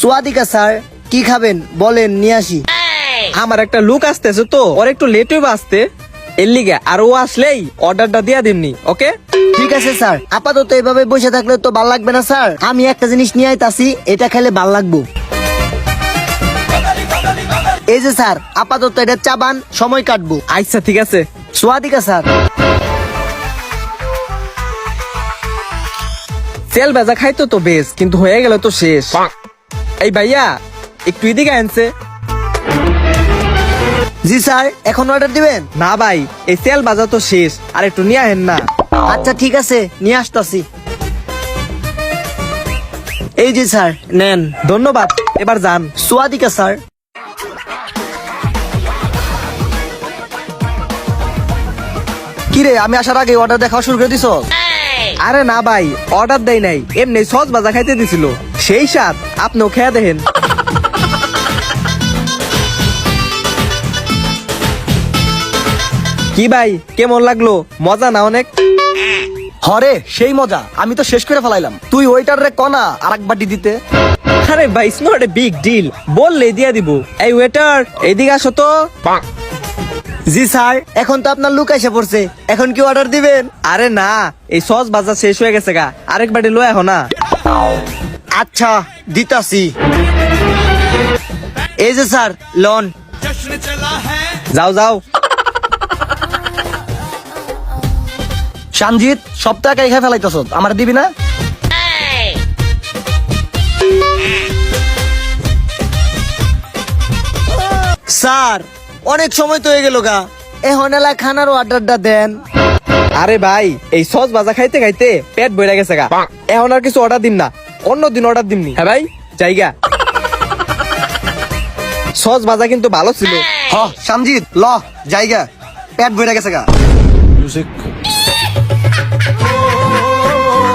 সোয়াদিকা sir কি খাবেন? বলেন নিয়ে আসি। আমার একটা লুক আসতেছে তো ওর একটু লেট হইবে আসতে। এর লিগে আর ও আসলেই অর্ডারটা দিয়া দিমনি ওকে? ঠিক আছে স্যার। আপাতত এভাবে বসে থাকলে তো ভালো লাগবে না স্যার। আমি একটা জিনিস নিয়ে আইতাছি এটা খেলে ভালো লাগবো। এই যে স্যার আপাতত এটা চাবান সময় কাটবো। আচ্ছা ঠিক আছে। সোয়াদিকা স্যার। তেল বেজা খাইতো তো বেশ কিন্তু হয়ে গেল তো শেষ। এই ভাইয়া একটু এদিকে আনছে। জি স্যার এখন অর্ডার দিবেন? না ভাই এই তেল বাজা তো শেষ আর একটু নিয়ে আহেন না। আচ্ছা ঠিক আছে নিয়ে আসতাছি। এই যে স্যার নেন। ধন্যবাদ এবার যান। সোয়াদিকা স্যার। কিরে আমি আসার আগে অর্ডার দেখা শুরু করে দিছ আরে না ভাই অর্ডার দেয় নাই। এমনি সস ভাজা খাইতে দিছিল। সেই সাথ আপনিও খেয়ে দেখেন। কি ভাই কেমন লাগল? মজা না অনেক? হরে সেই মজা। আমি তো শেষ করে ফেলাইলাম। তুই ওইটার রে কনা আর এক বাটি দিতে। আরে ভাই it's not a big deal বললে দিয়া দিব। এই ওয়েটার এদিকে আসো তো। জি স্যার। এখন তো আপনার লুক এসে পড়ছে। এখন কি অর্ডার দিবেন? আরে না এই সস বাজার শেষ হয়ে গেছে গা। আরেক বাটি লয় এখন না। আচ্ছা দিতাছি। এই যে স্যার লন। যাও যাও। সঞ্জিত সব টাকা এখানে ফেলাইতেছ আমার দিবি না? স্যার অনেক সময় তো হয়ে গেল গা। এখন এলা খানার অর্ডারটা দেন। আরে ভাই এই সস ভাজা খাইতে খাইতে পেট বইরা গেছে গা। এখন আর কিছু অর্ডার দিন না। অন্য দিন অর্ডার দিমনি হ্যাঁ ভাই। জায়গা সস ভাজা কিন্তু ভালো ছিল। হ। সামজিৎ ল জায়গা পেট বইরা গেছে গা।